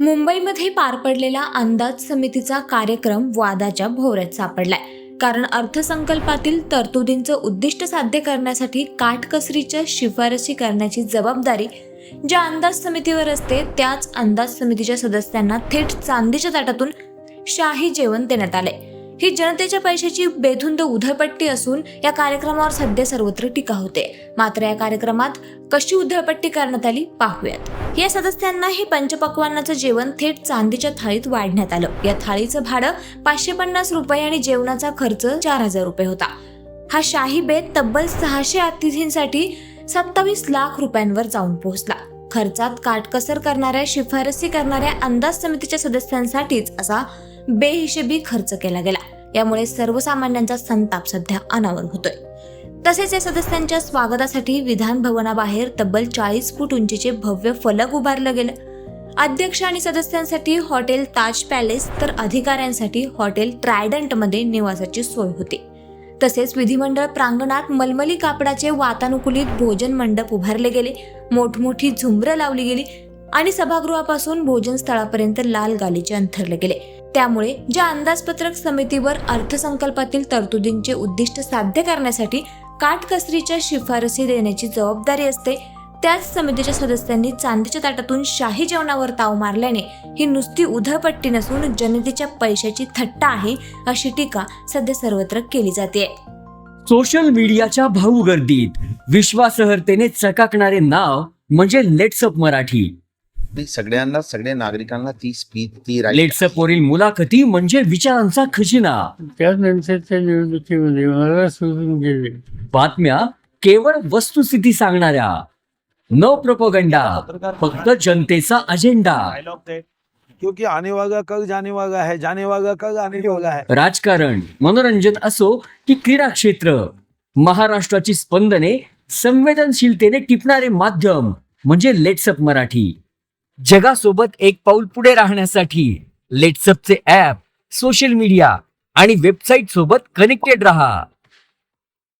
मुंबईमध्ये पार पडलेला अंदाज समितीचा कार्यक्रम वादाच्या भोवऱ्यात सापडलाय. कारण अर्थसंकल्पातील तरतुदींचं उद्दिष्ट साध्य करण्यासाठी काटकसरीच्या शिफारशी करण्याची जबाबदारी ज्या अंदाज समितीवर असते त्याच अंदाज समितीच्या सदस्यांना थेट चांदीच्या ताटातून शाही जेवण देण्यात आले ही जनतेच्या पैशाची बेधुंद उधळपट्टी असून या कार्यक्रमावर सध्या सर्वत्र टीका होते. मात्र या कार्यक्रमात कशी उधळपट्टी करण्यात आली पाहूयात. या सदस्यांना हे पंचपक्वानाचं जेवण थेट चांदीच्या थाळीत वाढण्यात आलं. या थाळीचं भाडं पाचशे पन्नास रुपये आणि जेवणाचा खर्च चार हजार रुपये होता. हा शाही बेत तब्बल सहाशे अतिथींसाठी सत्तावीस लाख रुपयांवर जाऊन पोहोचला. खर्चात काटकसर करणाऱ्या शिफारसी करणाऱ्या अंदाज समितीच्या सदस्यांसाठीच असा बेहिशेबी खर्च केला गेला. यामुळे सर्वसामान्यांचा संताप सध्या अनावर होतोय. तसेच या सदस्यांच्या स्वागतासाठी विधान भवनाबाहेर तब्बल चाळीस फूट उंचीचे भव्य फलक उभारलं गेलं. अध्यक्ष आणि सदस्यांसाठी हॉटेल ताज पॅलेस तर अधिकाऱ्यांसाठी हॉटेल ट्रायडंटमध्ये निवासाची सोय होती. तसेच विधिमंडळ प्रांगणात मलमली कापडाचे वातानुकूलित भोजन मंडप उभारले गेले. मोठमोठी झुंबरं लावली गेली आणि सभागृहापासून भोजन स्थळापर्यंत लाल गालीचे अंथरले गेले. त्यामुळे ज्या अंदाजपत्रक समितीवर अर्थसंकल्पातील तरतुदींचे उद्दिष्ट साध्य करण्यासाठी काटकसरीच्या शिफारसी देण्याची जबाबदारी असते. त्याच समितीच्या सदस्यांनी चांदीच्या ताटातून शाही जेवणावर ताव मारल्याने ही नुसती उधळपट्टी नसून जनतेच्या पैशाची थट्टा आहे अशी टीका सध्या सर्वत्र केली जाते सोशल मीडियाच्या भाऊ गर्दीत विश्वासार्हतेने चकाकणारे नाव म्हणजे लेट्सअप मराठी. सगळ्यांना सगळ्या नागरिकांना ती स्पीच ती लेट्सअप वरील मुलाखती म्हणजे विचारांचा खजिना. त्यानंतरच्या निवडणुकीमध्ये मला सोडून गेले. बातम्या केवळ वस्तुस्थिती सांगणाऱ्या. न प्रोपोगंडा फक्त जनतेचा अजेंडा क्योंकि आने वाला कल जाने वाला है जाने वाला कल आने है. राजकारण. मनोरंजन असो की क्रीडा क्षेत्र. महाराष्ट्राची स्पंदने संवेदनशीलतेने टिपणारे माध्यम म्हणजे लेट्सअप मराठी. जगासोबत एक पाऊल पुढे राहण्यासाठी लेट्सअपचे ऍप सोशल मीडिया आणि वेबसाईट सोबत कनेक्टेड रहा.